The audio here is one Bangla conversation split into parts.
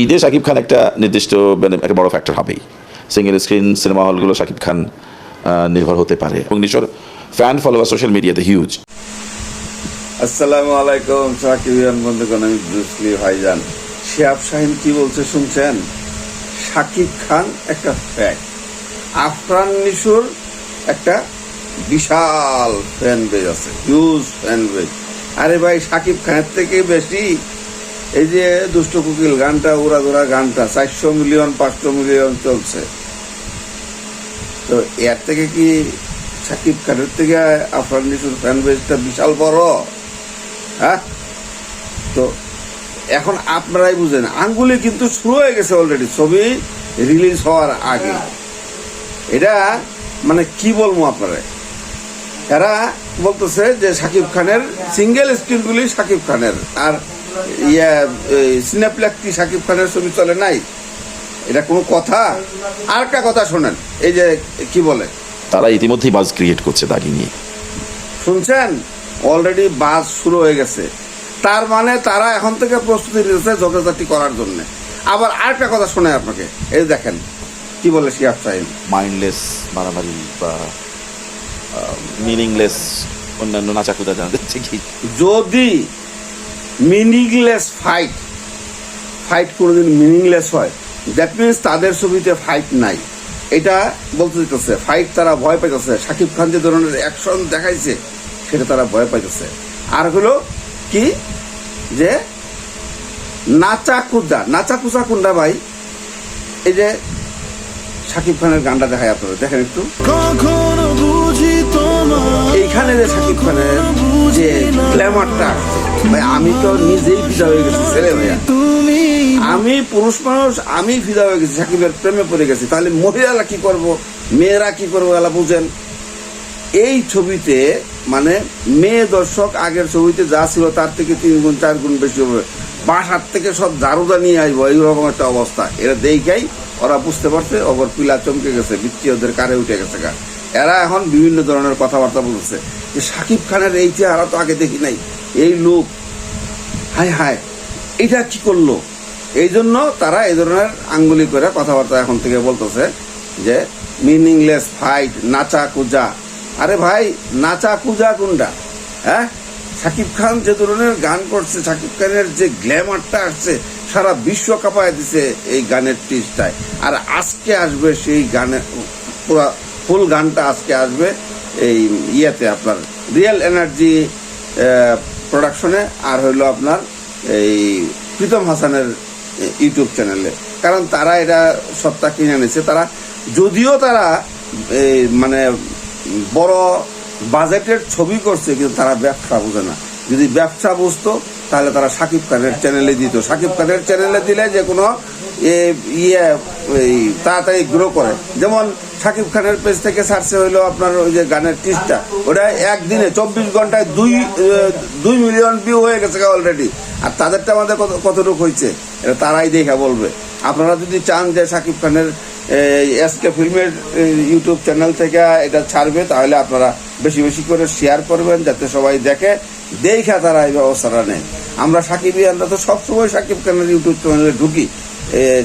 ঈদে শাকিব খান একটা নির্দিষ্ট মানে একটা বড় ফ্যাক্টর হবেই। সিঙ্গেল স্ক্রিন সিনেমা হলগুলো শাকিব খান নির্ভর হতে পারে এবং নিশোর ফ্যান ফলোয়ার সোশ্যাল মিডিয়াতে হিউজ আসসালামু আলাইকুম সাকিবিয়ান বন্ধুগণ, আমি ভাইজান। শিয়াব শাহিন কি বলছে শুনছেন? সাকিব খান একটা ফ্যাক্ট আফরান নিশুর একটা বিশাল ফ্যান বেজ আছে হিউজ ফ্যান বেজ আরে ভাই সাকিব খানের থেকে বেশি এই যে দুষ্ট কুকিল, গানটা উড়াদুরা গানটা, চারশো মিলিয়ন, পাঁচশো মিলিয়ন চলছে। তো এর থেকে কি সাকিব খানের থেকে আফরান নিশুর ফ্যান বেজটা বিশাল বড়? হ্যাঁ? তো এখন আপনারাই বুঝেন, আঙ্গুলি কিন্তু শুরু হয়ে গেছে অলরেডি ছবি রিলিজ হওয়ার আগে। এটা মানে কি বলব আপনারা? এরা বলতেছে যে সাকিব খানের সিঙ্গেল স্ক্রিনগুলি সাকিব খানের, আর ইয়া সিনেপ্লেক কি সাকিব খানের ছবি চলে নাই? এটা কোনো কথা? আর একটা কথা শোনেন এই যে কি বলে? তারা ইতিমধ্যেই বাজ ক্রিয়েট করছে তাকে নিয়ে। শুনছেন? অলরেডি বাস শুরু হয়ে গেছে। তার মানে তারা এখন থেকে প্রস্তুতি নিতেছে ঝগড়াঝাটি করার জন্য। আবার আরেকটা কথা শোনে আপনাকে এই দেখেন কি বলে শিয়াব সাহেব? মাইন্ডলেস মারামারি বা মিনিংলেস অন্যান্য নাচাকুদা জানা যাচ্ছে কি? যদি মিনিংলেস ফাইট ফাইট কোনোদিন মিনিংলেস হয়। দ্যাট মিনস তাদের ছবিতে ফাইট নাই। এটা বলতে দিতেছে ফাইট তারা ভয় পাইতেছে। শাকিব খান যে ধরনের অ্যাকশন দেখাইছে সেটা তারা ভয় পাইতেছে। আর হলো কি যে নাচা কুদা নাচা কুচা কুন্ডা ভাই এই যে শাকিব খানের গানটা দেখায় আপনারা দেখেন একটু। এইখানে যে শাকিব খানের যে ভাই আমি তো নিজেই ফিদা হয়ে গেছি ছেলে ভাইয়া। আমি পুরুষ মানুষ আমি ফিদা হয়ে গেছি সাকিবের প্রেমে পড়ে গেছি। তাহলে মহিলারা কি করব? মেয়েরা কি করব এলা বুঝেন? এই ছবিতে মানে মেয়ে দর্শক আগের ছবিতে যা ছিল তার থেকে তিন গুণ চার গুণ বেশি হবে। বাসার থেকে সব দারুদা নিয়ে আসব এইরকম একটা অবস্থা। এরা দেখাই ওরা বুঝতে পারছে ওপর পিলা চমকে গেছে বৃত্তি ওদের কারে উঠে গেছে গা। এরা এখন বিভিন্ন ধরনের কথাবার্তা বলছে যে সাকিব খানের এই চেহারা তো আগে দেখি নাই। এই লোক, হায় হায়, এটা কি করল? এই জন্য তারা এই ধরনের আঙ্গুলি করে কথাবার্তা এখন থেকে বলতেছে যে মিনিংলেস ফাইট নাচা কুজা আরে ভাই নাচা কুজা কোনটা? হ্যাঁ? সাকিব খান যে ধরনের গান করছে, সাকিব খানের যে গ্ল্যামারটা আসছে, সারা বিশ্ব কাঁপায় দিছে এই গানের টিসটায় আর আজকে আসবে সেই গানের পুরা ফুল গানটা আজকে আসবে এই ইয়েতে আপনার রিয়েল এনার্জি প্রোডাকশনে আর হইল আপনার এই প্রীতম হাসানের ইউটিউব চ্যানেলে। কারণ তারা এটা সত্তা কিনে নিছে তারা যদিও তারা এই মানে বড় বাজেটের ছবি করছে, কিন্তু তারা ব্যবসা বোঝে না। যদি ব্যবসা বুঝতো, তাহলে তারা সাকিব খানের চ্যানেলে দিত। সাকিব খানের চ্যানেলে দিলে যে কোনো ইয়ে তাড়াতাড়ি গ্রো করে। যেমন সাকিব খানের পেজ থেকে সার্চে হইল আপনার ওই যে গানের টিসটা। ওটা একদিনে চব্বিশ ঘন্টায় দুই দুই মিলিয়ন ভিউ হয়ে গেছে অলরেডি আর তাদেরটা আমাদের কত, কতটুকু হয়েছে এটা তারাই দেখা বলবে। আপনারা যদি চান যে সাকিব খানের এসকে ফিল্মের ইউটিউব চ্যানেল থেকে এটা ছাড়বে, তাহলে আপনারা বেশি বেশি করে শেয়ার করবেন, যাতে সবাই দেখে, দেখা তারা এই ব্যবস্থাটা নেয়। আমরা সাকিবিয়ানরা তো সবসময় সাকিব খানের ইউটিউব চ্যানেলে ঢুকি।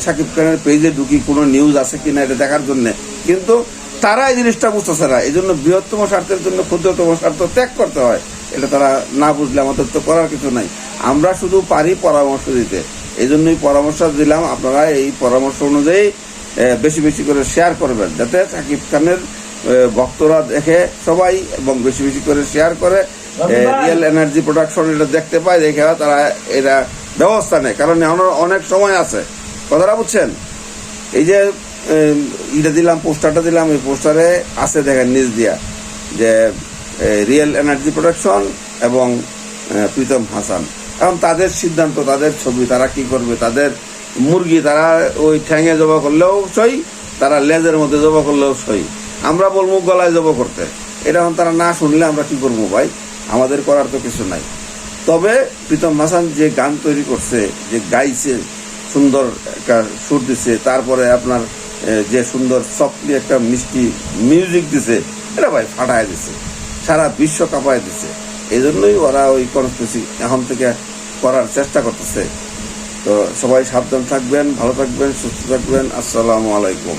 সাকিব খানের পেজে ঢুকি কোনো নিউজ আছে কিনা এটা দেখার জন্য। কিন্তু তারা এই জিনিসটা বুঝতেছে না। এই জন্য বৃহত্তম স্বার্থের জন্য ক্ষুদ্রতম স্বার্থ ত্যাগ করতে হয়। এটা তারা না বুঝলে আমাদের তো করার কিছু নাই। আমরা শুধু পারি পরামর্শ দিতে। এই জন্যই পরামর্শ দিলাম। আপনারা এই পরামর্শ অনুযায়ী বেশি বেশি করে শেয়ার করবেন। যাতে সাকিব খানের ভক্তরা দেখে সবাই এবং বেশি বেশি করে শেয়ার করে। রিয়েল এনার্জি প্রোডাকশন এটা দেখতে পায় দেখে তারা এটা ব্যবস্থা নেয়। কারণ অনেক সময় আছে। কথাটা বুঝছেন? এই যে এম, ইটা দিলাম পোস্টারটা দিলাম এই পোস্টারে আছে দেখেন নিজ দিয়া যে রিয়েল এনার্জি প্রোডাকশন এবং প্রীতম হাসান। এখন তাদের সিদ্ধান্ত তাদের ছবি তারা কি করবে? তাদের মুরগি তারা ওই ঠ্যাঙে জবা করলেও সই তারা লেজের মধ্যে জবা করলেও সই। আমরা বলব গলায় জবা করতে। এটা এখন তারা না শুনলে আমরা কি করব ভাই? আমাদের করার তো কিছু নাই। তবে প্রীতম হাসান যে গান তৈরি করছে যে গাইছে সুন্দর একটা সুর দিছে, তারপরে আপনার যে সুন্দর সফটলি একটা মিষ্টি মিউজিক দিছে, এটা ভাই ফাটায় দিছে, সারা বিশ্ব কাঁপায় দিছে। এই জন্যই ওরা ওই কনস্পিরেসি এখন থেকে করার চেষ্টা করতেছে। তো সবাই সাবধান থাকবেন, ভালো থাকবেন, সুস্থ থাকবেন, আসসালামু আলাইকুম।